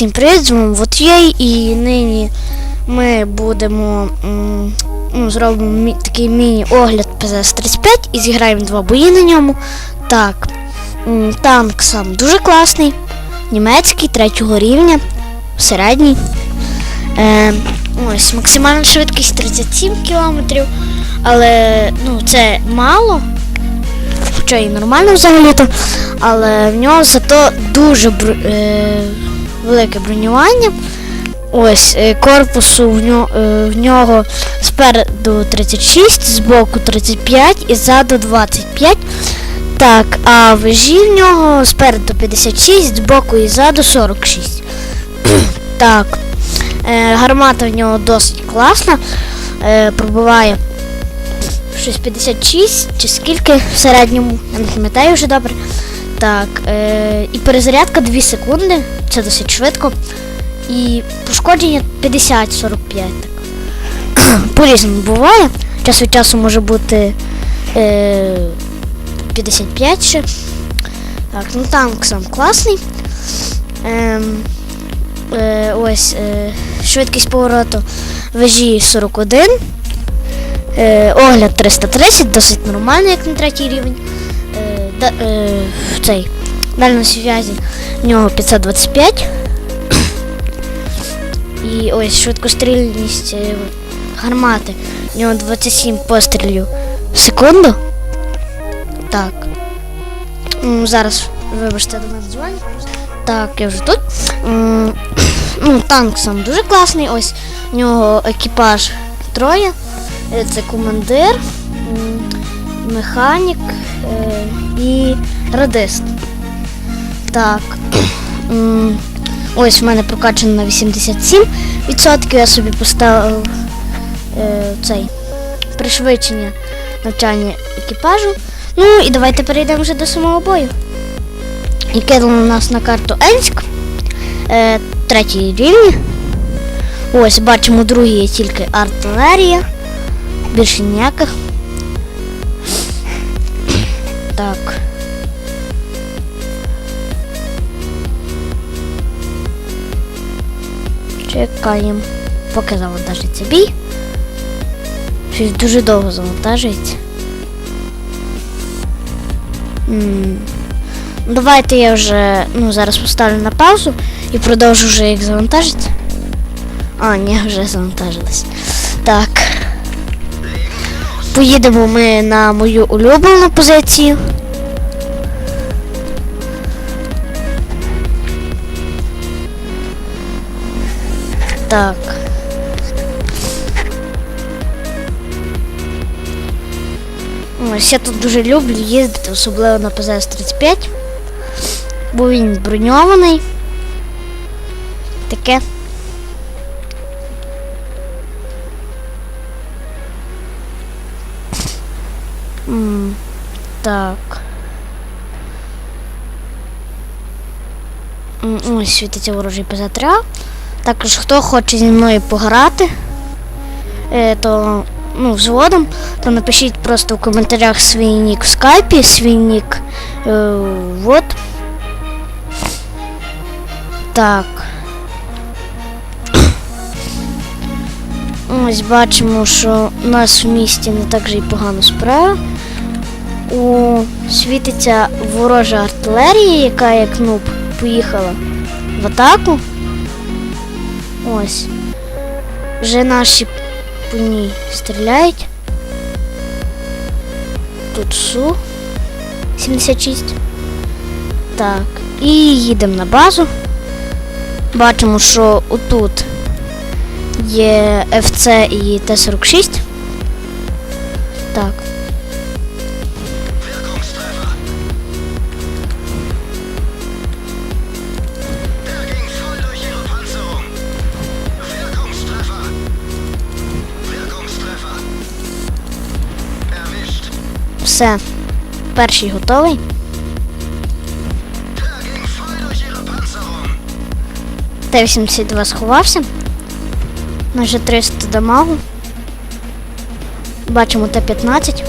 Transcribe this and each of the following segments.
Всім привіт, з вами Вотєй, і нині ми будемо ну, зробимо мі- такий міні-огляд ПЗС-35 і зіграємо два бої на ньому. Так, танк сам дуже класний, німецький, третього рівня, середній. Е, ось максимальна швидкість 37 км, але ну, це мало. Хоча і нормально взагалі-то, але в нього зато дуже е, велике бронювання. Ось е, корпусу в нього, в нього спереду 36, збоку 35 і ззаду 25. Так, а вежі в нього спереду 56, збоку і ззаду 46. так. Е, гармата в нього досить класна. Е, пробиває щось 56 чи скільки в середньому, я не пам'ятаю вже добре. Так, е, і перезарядка 2 секунди, це досить швидко. І пошкодження 50-45. По-різному буває. Час від часу може бути е, 55 ще. Так, ну танк сам класний. Ем, е, ось е, швидкість повороту вежі 41. Е, огляд 330, досить нормально, як на третій рівень. Да, е, цей дальність зв'язі в нього 525. І ось швидкострільність е, гармати. В нього 27 пострілів в секунду. Так. Зараз, вибачте, до нас дзвонять. Так, я вже тут. Ну, танк сам дуже класний. Ось в нього екіпаж троє. Е, Це командир, механік е, і радист. Так. Ось в мене прокачано на 87%. Я собі поставив е, цей пришвидшення навчання екіпажу. Ну і давайте перейдемо вже до самого бою. І кинули нас на карту Енськ. Е, третій рівень. Ось бачимо, другий є тільки артилерія. Більше ніяких. Так. Чекаємо, поки завантажиться бій. Щось дуже довго завантажується. Давайте я вже ну, зараз поставлю на паузу і продовжу вже як завантажиться. А, ні, вже завантажилось. Так. Поїдемо ми на мою улюблену позицію. Так. Ось я тут дуже люблю їздити, особливо на ПЗС-35, бо він броньований. Таке. Так. Ось світиться ворожий ПЗ-3. Також хто хоче зі мною пограти, е, то ну, згодом, то напишіть просто в коментарях свій нік в скайпі, свій нік. Е, вот. Так. Ось бачимо, що у нас в місті не так же й погано справа. У світиться ворожа артилерія, яка як нуб поїхала в атаку. Ось. Вже наші по ній стріляють. Тут Су 76. Так. І їдемо на базу. Бачимо, що отут є FC і Т-46. Так. Все. Перший готовий. Der ging voll durch ihre Panzerung. Т-82 сховався. Майже 300 дамагу. Бачимо Т-15.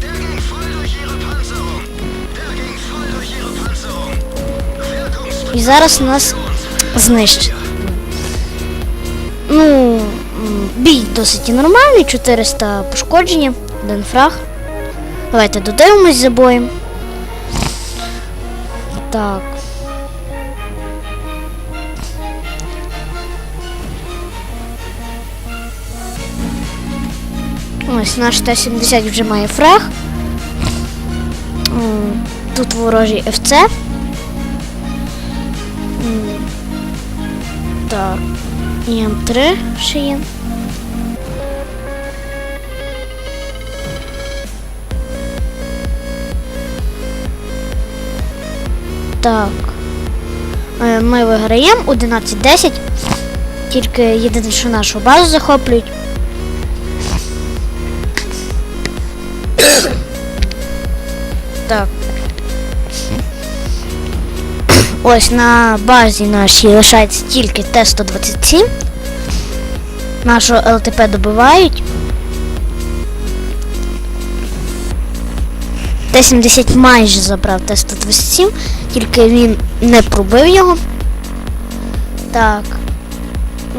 Der ging voll durch ihre Panzerung. Der ging voll durch ihre Panzerung. Wirkungstreffer. І зараз нас знищить. Ну, бій досить нормальний, 400 пошкодження, один фраг. Давайте додивимось за боєм. Так. Ось наш Т-70 вже має фраг. Тут ворожий ФЦ. Так. І М3 ще є. Так. Е, Ми виграємо 11-10. Тільки єдине, що нашу базу захоплюють. Так. Ось на базі нашій лишається тільки Т-127. Нашого ЛТП добивають. Т-70 майже забрав Т-127, тільки він не пробив його. Так.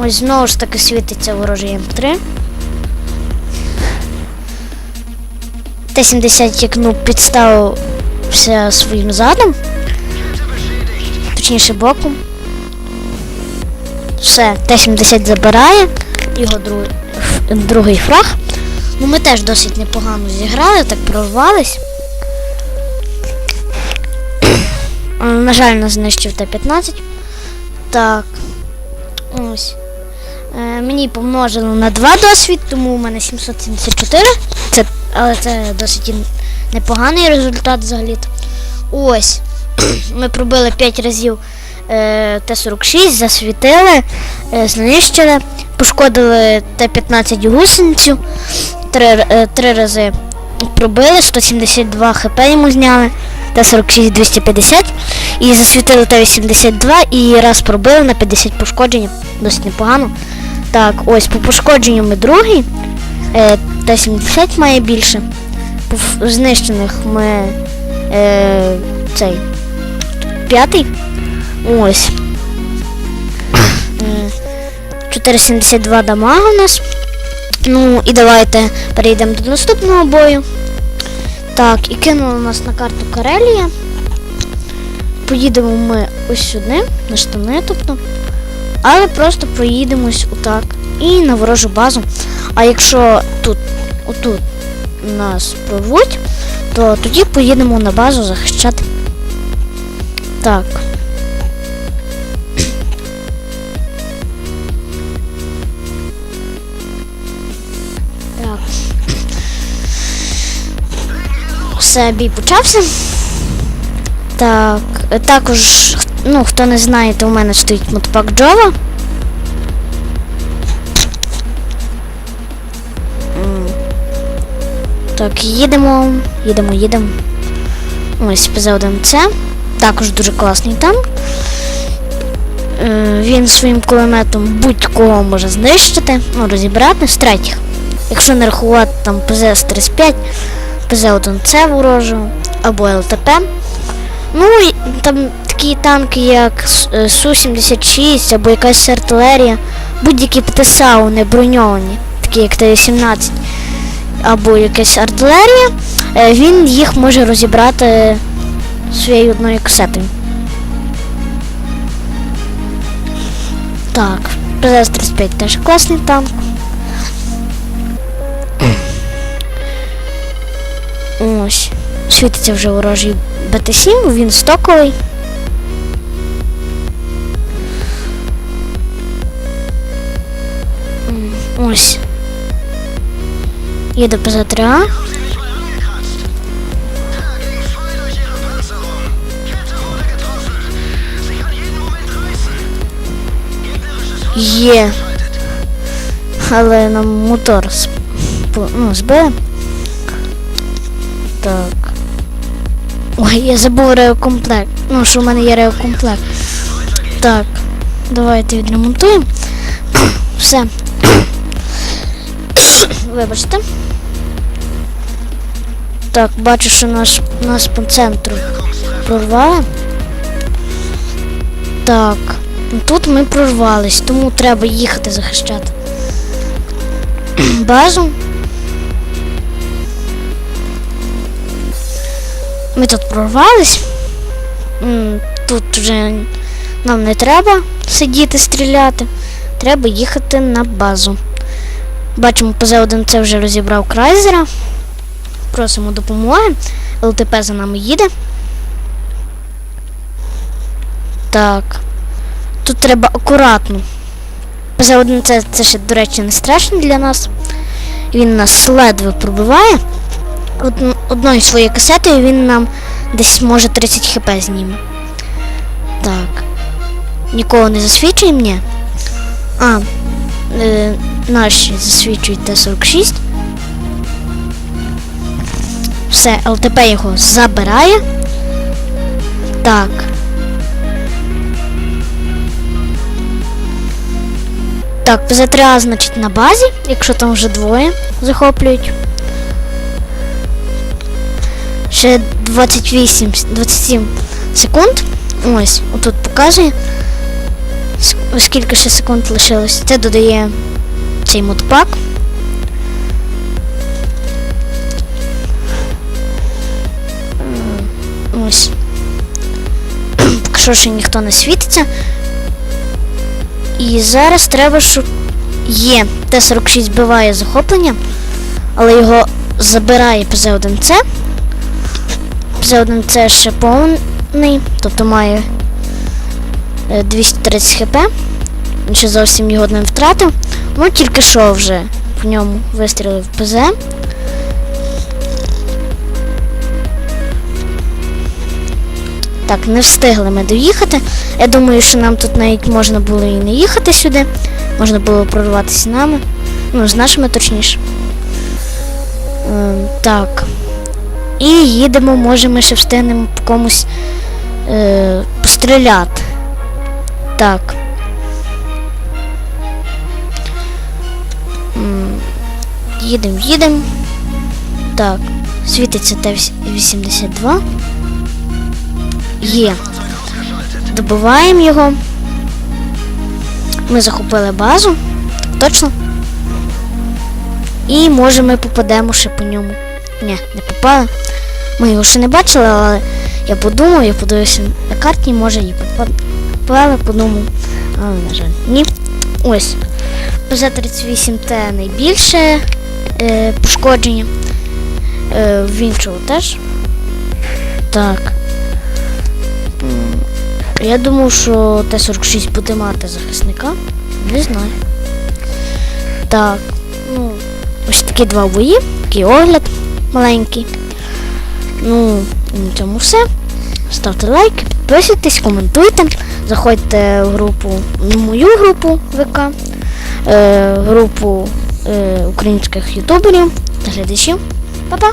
Ось знову ж таки світиться ворожий М3. Т-70 як ну підставився своїм задом. Точніше боком. Все, Т-70 забирає його другий, другий фраг. Ну ми теж досить непогано зіграли, так прорвались. На жаль, нас знищив Т-15. Так. Ось. Е, мені помножили на 2 досвід, тому у мене 774. Це, але це досить непоганий результат взагалі. Ось. Ми пробили 5 разів е, Т-46, засвітили, е, знищили, пошкодили Т-15 гусеницю, 3, е, 3 рази пробили, 172 хп йому зняли, Т-46 250 і засвітили Т-82 і раз пробили на 50 пошкоджень, досить непогано. Так, ось по пошкодженню ми другий, е, Т-70 має більше. Знищених ми е, цей п'ятий. Ось. Е, 472 дамага у нас. Ну і давайте перейдемо до наступного бою. Так, і кинули нас на карту Карелія. Поїдемо ми ось сюди, на штани, тобто. Але просто проїдемось отак. І на ворожу базу. А якщо тут, отут нас прорвуть, то тоді поїдемо на базу захищати. Так. Так. Все, бій почався. Так, також, ну, хто не знає, то у мене стоїть мотопак Джова. Так, їдемо, їдемо, їдемо. Ось ПЗ-1С. Також дуже класний танк. Е, Він своїм кулеметом будь-кого може знищити, ну, розібрати з третіх. Якщо не рахувати там ПЗ-35, ПЗ-1С ворожого або ЛТП. Ну, і там такі танки, як е, Су-76 або якась артилерія, будь-які ПТСАУ не броньовані, такі як Т-18 або якась артилерія, е, він їх може розібрати своєю одною касетою. Так, ПЗ-35 теж класний танк. Ось. Світиться вже ворожий БТ-7, він стоковий. Ось. Reißen. Gegnerisches Є. Але нам мотор ну, збили. Так. Ой, я забув реокомплект. Ну, що в мене є реокомплект. Так, давайте відремонтуємо. Все. Вибачте. Так, бачу, що наш, нас по центру прорвали. Так. Тут ми прорвались, тому треба їхати захищати. Базу. Ми тут прорвались. Тут вже нам не треба сидіти стріляти. Треба їхати на базу. Бачимо, ПЗ-1 це вже розібрав крайзера. Просимо допомоги. ЛТП за нами їде. Так. Тут треба акуратно. ПЗ-1 це, це ще, до речі, не страшно для нас. Він нас ледве пробиває. Од, одною своєю касетою він нам десь може 30 хп зніме. Так. Нікого не засвічує мені. А, е, наші засвічують Т-46. Все, ЛТП його забирає. Так. Так, ПЗ-3А, значить, на базі, якщо там вже двоє захоплюють. Ще 28, 27 секунд. Ось, отут показує. ск- Скільки ще секунд лишилось. Це додає цей модпак. Ось. Що ще ніхто не світиться. І зараз треба, щоб є. Т-46 збиває захоплення, але його забирає ПЗ-1С. ПЗ-1С ще повний, тобто має е, 230 хп. Він ще зовсім його не втратив. Ну, тільки що вже в ньому вистрілив ПЗ. Так, не встигли ми доїхати. Я думаю, що нам тут навіть можна було і не їхати сюди. Можна було прорватися нами. Ну, з нашими точніше. Ем, так. І їдемо, може ми ще встигнемо по комусь е, постріляти. Так. Їдемо, їдемо. Так. Світиться Т-82. Є. Добиваємо його. Ми захопили базу. Точно. І може ми попадемо ще по ньому. Ні, не попали. Ми його ще не бачили, але я подумав, я подивився на карті, може і попали, подумав. Але, на жаль, ні. Ось. ПЗ-38Т найбільше е, пошкодження. Е, в іншого теж. Так. Я думав, що Т-46 буде мати захисника. Не знаю. Так, ну, ось такі два бої, такий огляд маленький. Ну, на цьому все. Ставте лайки, підписуйтесь, коментуйте, заходьте в групу, в мою групу ВК, е, групу е, українських ютуберів та глядачів. Па-па!